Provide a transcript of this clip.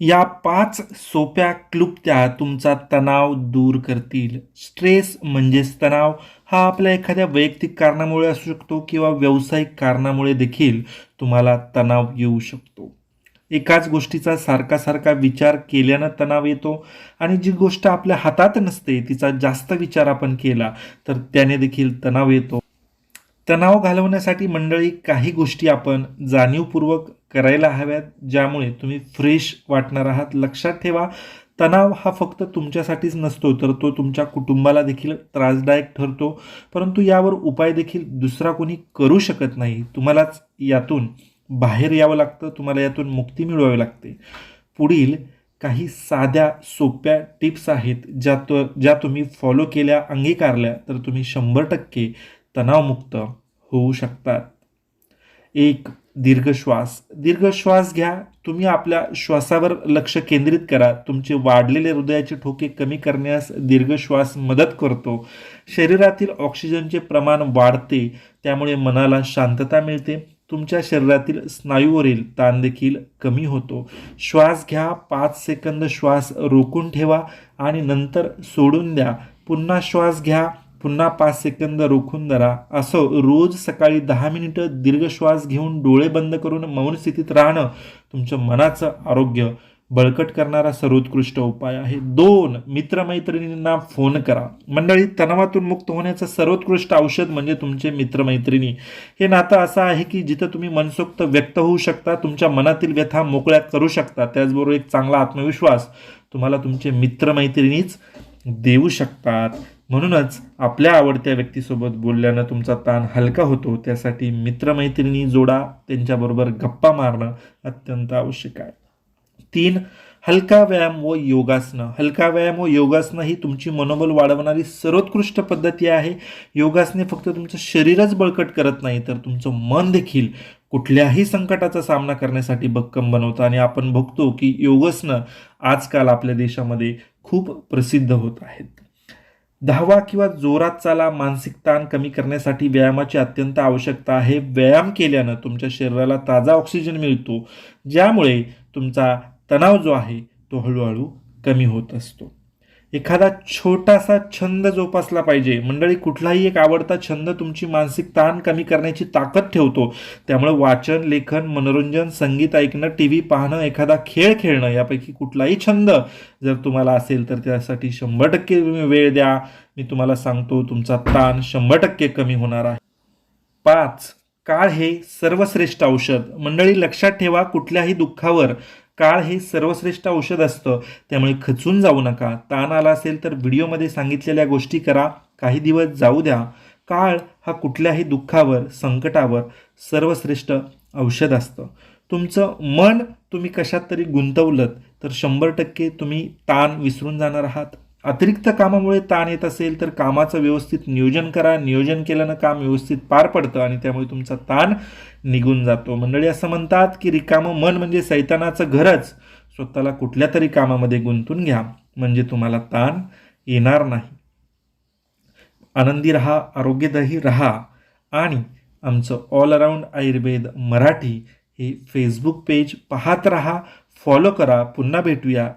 या पाच सोप्या क्लुप्त्या तुमचा तणाव दूर करतील. स्ट्रेस म्हणजेच तणाव हा आपल्या एखाद्या वैयक्तिक कारणामुळे असू शकतो किंवा व्यावसायिक कारणामुळे देखील तुम्हाला तणाव येऊ शकतो. एकाच गोष्टीचा सारखा सारखा विचार केल्यानं तणाव येतो आणि जी गोष्ट आपल्या हातात नसते तिचा जास्त विचार आपण केला तर त्याने देखील तणाव येतो. तणाव घालवण्यासाठी मंडळी काही गोष्टी आपण जाणीवपूर्वक करायला हव्यात ज्यामुळे तुम्ही फ्रेश वाटणार आहात. लक्षात ठेवा तणाव हा फक्त तुमच्यासाठीच नसतो तर तो तुमच्या कुटुंबाला देखील त्रासदायक ठरतो. परंतु यावर उपाय देखील दुसरा कोणी करू शकत नाही. तुम्हालाच यातून बाहेर यावं लागतं तुम्हाला यातून मुक्ती मिळवावी लागते. पुढील काही साध्या सोप्या टिप्स आहेत ज्या तो ज्या तुम्ही फॉलो केल्या अंगीकारल्या तर तुम्ही शंभर टक्के तणावमुक्त होऊ शकतात. एक दीर्घ श्वास दीर्घ श्वास घ्या. तुम्ही आपल्या श्वासावर लक्ष केंद्रित करा. तुमचे वाढलेले हृदयाचे ठोके कमी करण्यास दीर्घ श्वास मदत करतो. शरीरातील ऑक्सिजनचे प्रमाण वाढते त्यामुळे मनाला शांतता मिळते. तुमच्या शरीरातील स्नायूवरील ताण देखील कमी होतो. श्वास घ्या. पाच सेकंद श्वास रोखून ठेवा आणि नंतर सोडून द्या. पुन्हा श्वास घ्या. पुन्हा पाच सेकंद रोखून धरा. असं रोज सकाळी दहा मिनिटं दीर्घ श्वास घेऊन डोळे बंद करून मौन स्थितीत राहणं तुमच्या मनाचं आरोग्य. बळकट करणारा सर्वोत्कृष्ट उपाय आहे. दोन मित्रमैत्रिणींना फोन करा. मंडळी तणावातून मुक्त होण्याचं सर्वोत्कृष्ट औषध म्हणजे तुमचे मित्रमैत्रिणी. हे नातं असं आहे की जिथं तुम्ही मनसोक्त व्यक्त होऊ शकता तुमच्या मनातील व्यथा मोकळ्या करू शकता. त्याचबरोबर एक चांगला आत्मविश्वास तुम्हाला तुमचे मित्रमैत्रिणीच देऊ शकतात. म्हणूनच आपल्या आवडत्या व्यक्तीसोबत बोलल्यानं तुमचा ताण हलका होतो. त्यासाठी मित्रमैत्रिणी जोडा त्यांच्याबरोबर गप्पा मारणं अत्यंत आवश्यक आहे. तीन हलका व्यायाम व योगासनं. हलका व्यायाम व योगासनं ही तुमची मनोबल वाढवणारी सर्वोत्कृष्ट पद्धती आहे. योगासने फक्त तुमचं शरीरच बळकट करत नाही तर तुमचं मन देखील कुठल्याही संकटाचा सामना करण्यासाठी भक्कम बनवतं. आणि आपण बघतो की योगासनं आजकाल आपल्या देशामध्ये खूप प्रसिद्ध होत आहेत. धावा किंवा जोरात चाला मानसिक ताण कमी करण्यासाठी व्यायामाची अत्यंत आवश्यकता आहे. व्यायाम केल्यानं तुमच्या शरीराला ताजा ऑक्सिजन मिळतो ज्यामुळे तुमचा तणाव जो आहे तो हळूहळू कमी होत असतो. एखादा छोटासा छंद जोपासला पाहिजे. मंडळी कुठलाही एक आवडता छंद तुमची मानसिक ताण कमी करण्याची ताकद ठेवतो. त्यामुळे वाचन लेखन मनोरंजन संगीत ऐकणं टी व्ही पाहणं एखादा खेळ खेळणं यापैकी कुठलाही छंद जर तुम्हाला असेल तर त्यासाठी शंभर टक्के वेळ द्या. मी तुम्हाला सांगतो तुमचा ताण शंभर टक्के कमी होणार आहे. पाच काळ हे सर्वश्रेष्ठ औषध. मंडळी लक्षात ठेवा कुठल्याही दुःखावर काळ हे सर्वश्रेष्ठ औषध असतं. त्यामुळे खचून जाऊ नका. ताण आला असेल तर व्हिडिओमध्ये सांगितलेल्या गोष्टी करा. काही दिवस जाऊ द्या. काळ हा कुठल्याही दुःखावर संकटावर सर्वश्रेष्ठ औषध असतं. तुमचं मन तुम्ही कशात तरी गुंतवलं तर शंभर टक्के तुम्ही ताण विसरून जाणार आहात. अतिरिक्त कामामुळे ताण येत असेल तर कामाचं व्यवस्थित नियोजन करा. नियोजन केल्यानं काम व्यवस्थित पार पडतं आणि त्यामुळे तुमचा ताण निघून जातो. मंडळी असं म्हणतात की रिकामं मन म्हणजे सैतानाचं घरच. स्वतःला कुठल्या तरी कामामध्ये गुंतून घ्या. म्हणजे तुम्हाला ताण येणार नाही. आनंदी रहा आरोग्यदायी रहा आणि आमचं ऑल अराऊंड आयुर्वेद मराठी हे फेसबुक पेज पाहत रहा. फॉलो करा. पुन्हा भेटूया.